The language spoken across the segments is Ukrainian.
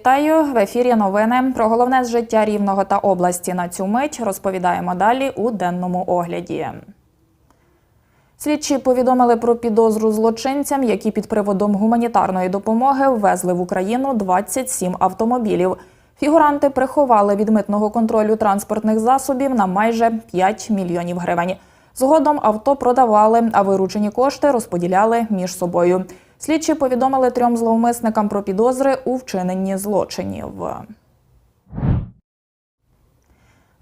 Вітаю в ефірі. Новини про головне з життя рівного та області на цю мить розповідаємо далі у денному огляді. Слідчі повідомили про підозру злочинцям, які під приводом гуманітарної допомоги ввезли в Україну 27 автомобілів. Фігуранти приховали від митного контролю транспортних засобів на майже 5 мільйонів гривень. Згодом авто продавали, а виручені кошти розподіляли між собою. Слідчі повідомили трьом зловмисникам про підозри у вчиненні злочинів.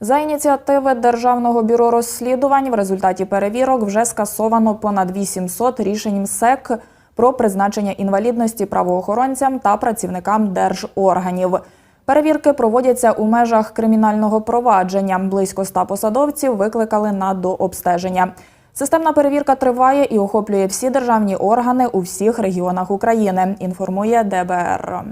За ініціативи Державного бюро розслідувань в результаті перевірок вже скасовано понад 800 рішень МСЕК про призначення інвалідності правоохоронцям та працівникам держорганів. Перевірки проводяться у межах кримінального провадження. Близько ста посадовців викликали на дообстеження. Системна перевірка триває і охоплює всі державні органи у всіх регіонах України. Інформує ДБР.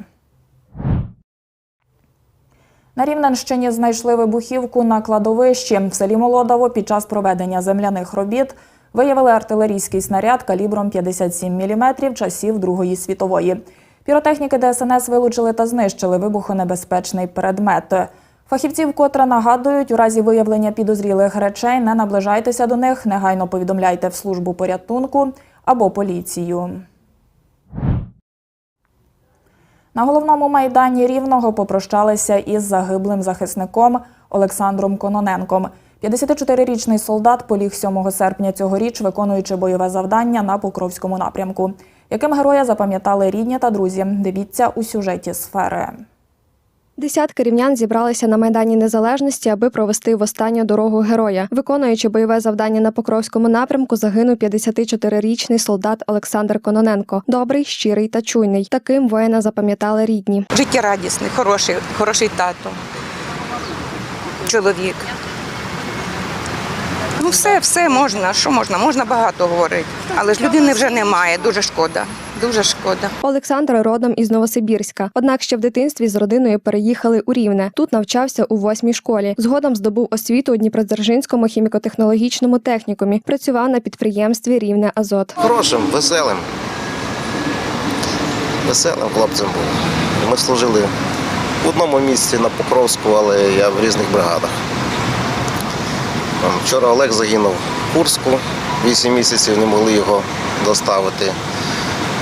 На Рівненщині знайшли вибухівку на кладовищі. В селі Молодово під час проведення земляних робіт виявили артилерійський снаряд калібром 57 мм часів Другої світової. Піротехніки ДСНС вилучили та знищили вибухонебезпечний предмет. Фахівці вкотре нагадують, у разі виявлення підозрілих речей не наближайтеся до них, негайно повідомляйте в службу порятунку або поліцію. На головному майдані Рівного попрощалися із загиблим захисником Олександром Кононенком. 54-річний солдат поліг 7 серпня цьогоріч, виконуючи бойове завдання на Покровському напрямку. Яким героя запам'ятали рідні та друзі? Дивіться у сюжеті сфери. Десятки рівнян зібралися на майдані незалежності, аби провести в останню дорогу героя. Виконуючи бойове завдання на Покровському напрямку, загинув 54-річний солдат Олександр Кононенко. Добрий, щирий та чуйний. Таким воїна запам'ятали рідні. життєрадісний, хороший, хороший тато, чоловік. Ну, все, все можна. Що можна? Можна багато говорити. Але ж людини вже немає. Дуже шкода. Дуже шкода. Олександр родом із Новосибірська. Однак ще в дитинстві з родиною переїхали у Рівне. Тут навчався у восьмій школі. Згодом здобув освіту у Дніпродзержинському хіміко-технологічному технікумі. Працював на підприємстві Рівне Азот. Хорошим, веселим. Веселим хлопцем був. Ми служили в одному місці на Покровську, але я в різних бригадах. Вчора Олег загинув в Курську, 8 місяців не могли його доставити.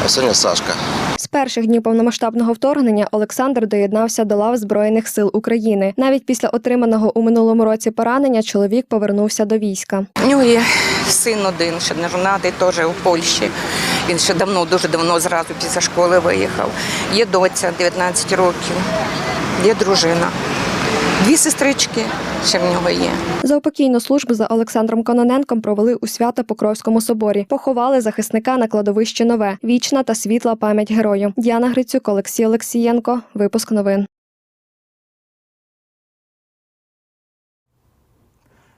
А сьогодні Сашка. З перших днів повномасштабного вторгнення Олександр доєднався до лав Збройних сил України. Навіть після отриманого у минулому році поранення чоловік повернувся до війська. У нього є син один, ще не жонатий, теж у Польщі. Він ще давно, дуже давно зразу після школи виїхав. Є доця 19 років, є дружина. Дві сестрички ще в нього є. Заупокійну службу за Олександром Кононенком провели у Свято-Покровському соборі. Поховали захисника на кладовищі Нове. Вічна та світла пам'ять герою. Діана Грицюк, Олексій Олексієнко. Випуск новин.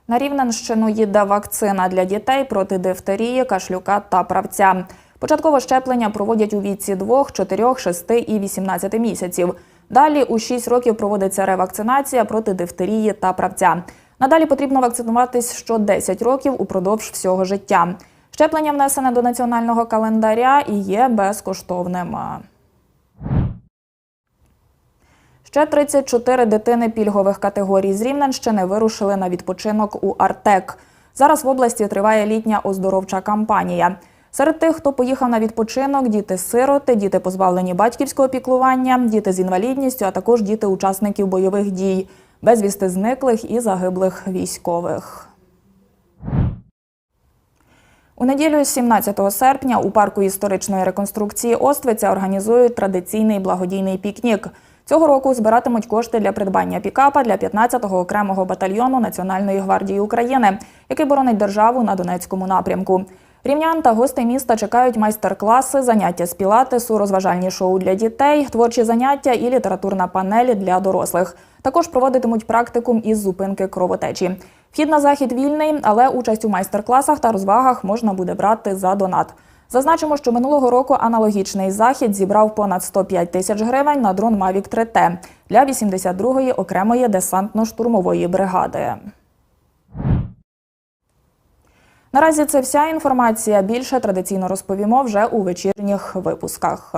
На Рівненщину їде вакцина для дітей проти дифтерії, кашлюка та правця. Початкове щеплення проводять у віці 2, 4, 6 і 18 місяців. Далі у 6 років проводиться ревакцинація проти дифтерії та правця. Надалі потрібно вакцинуватись що 10 років упродовж всього життя. Щеплення внесене до національного календаря і є безкоштовним. Ще 34 дитини пільгових категорій з Рівненщини вирушили на відпочинок у Артек. Зараз в області триває літня оздоровча кампанія. Серед тих, хто поїхав на відпочинок, діти-сироти, діти позбавлені батьківського піклування, діти з інвалідністю, а також діти учасників бойових дій, безвісти зниклих і загиблих військових. У неділю 17 серпня у парку історичної реконструкції Оствиця організують традиційний благодійний пікнік. Цього року збиратимуть кошти для придбання пікапа для 15-го окремого батальйону Національної гвардії України, який боронить державу на Донецькому напрямку. Рівнян та гостей міста чекають майстер-класи, заняття з пілатесу, розважальні шоу для дітей, творчі заняття і літературна панель для дорослих. Також проводитимуть практикум із зупинки кровотечі. Вхід на захід вільний, але участь у майстер-класах та розвагах можна буде брати за донат. Зазначимо, що минулого року аналогічний захід зібрав понад 105 тисяч гривень на дрон Mavic 3T для 82-ї окремої десантно-штурмової бригади. Наразі це вся інформація. Більше традиційно розповімо вже у вечірніх випусках.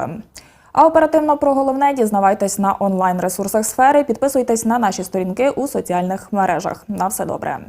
А оперативно про головне дізнавайтесь на онлайн ресурсах сфери. Підписуйтесь на наші сторінки у соціальних мережах. На все добре.